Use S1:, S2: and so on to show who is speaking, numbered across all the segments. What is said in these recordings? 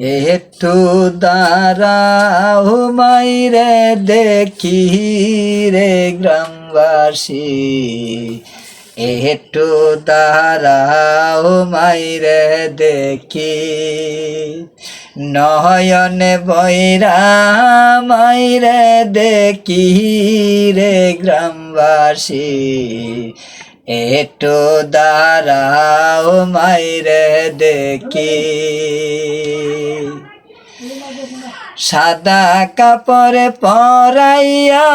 S1: একটু দাঁড়াও মাইরে দেখি রে গ্রামবাসী। একটু দাঁড়াও মাইরে দেখি। নয়নে বৈরা মাইরে দেখি রে গ্রামবাসী। একটু দাঁড়াও মাইরে দেখি। সাদা কাপড়ে পরাইয়া,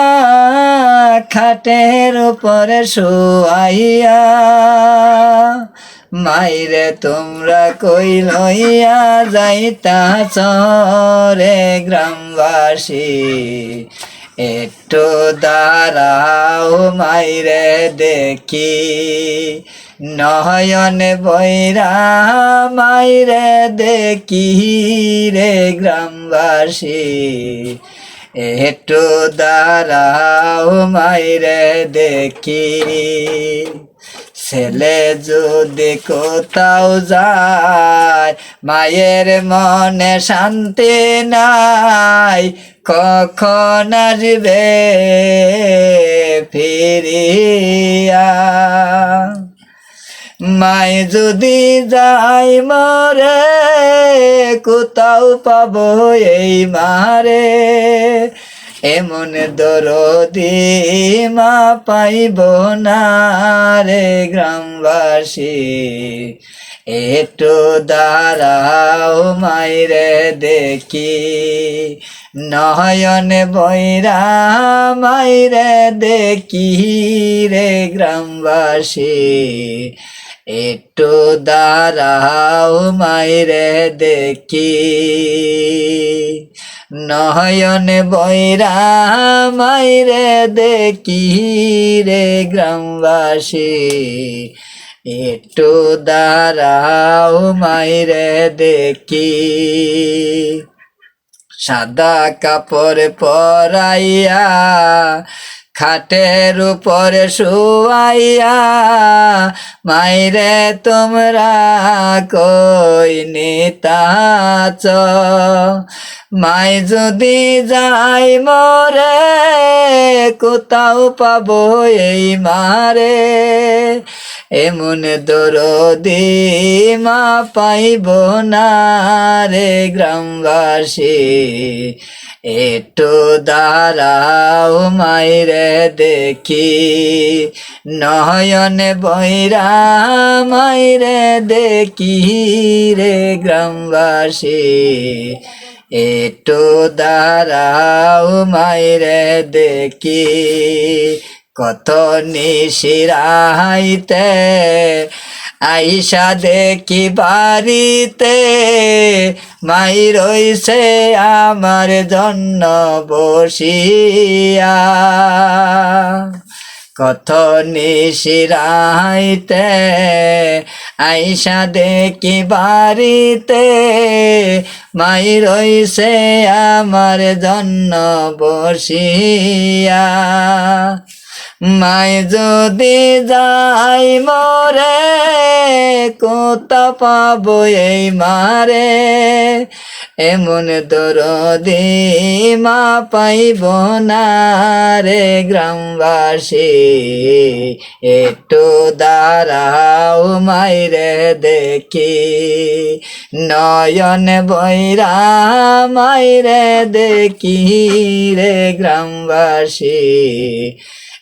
S1: খাটের উপরে শুয়াইয়া, মাইরে তোমরা কই লইয়া যাইতা চরে গ্রামবাসী? একটু দাঁড়াও, মাইরে দেখি। নয়ন বৈরা, মাইরে দেখি রে গ্রামবাসী। একটু দাঁড়াও, মাইরে দেখি। ছেলে যদি কোথাও যায়, মায়ের মনে শান্তি নাই। কখন আসবে ফিরিয়া মাই যদি যাই মরে কোথাও পাবো এই মারে। এমন দরদি মা পাইব না রে গ্রামবাসী। একটু দাঁড়াও মাইরে দেখি নয়নে বৈরা মাইরে দেখি রে গ্রামবাসী। একটু দাঁড়াও মাইরে দেখি। নয়নে বৈরা মাইরে দেখি রে গ্রামবাসী। একটু দাঁড়াও মাইরে দেখি। সাদা কাপড় পরাইয়া, খাটের উপরে শুয়াইয়া, মাইরে তোমরা কই নিতাচ মাই যদি যাই মরে, কোথাও পাবো এই মারে। এমন দরদি মা পাইব না রে গ্রামবাসী। একটু দাঁড়াও মাইরে দেখি। নয়ন বৈরা মাইরে দেখি রে গ্রামবাসী। একটু দাঁড়াও মাইরে দেখি। কত নিশিরাইতে, আইসা দেখি বাড়িতে, মাই রইছে আমার জন্য বসিয়া। কত নিশিরাইতে, আইসা দেখি বাড়িতে, মাই রইছে আমার জন্য বসিয়া। মাই যদি যাই মরে, কোথা পাবো এই মারে? এমন দরদি মা পাইব না রে গ্রামবাসী। একটু দাঁড়াও মাইরে দেখি। নয়ন বৈরা মাইরে দেখি রে গ্রামবাসী।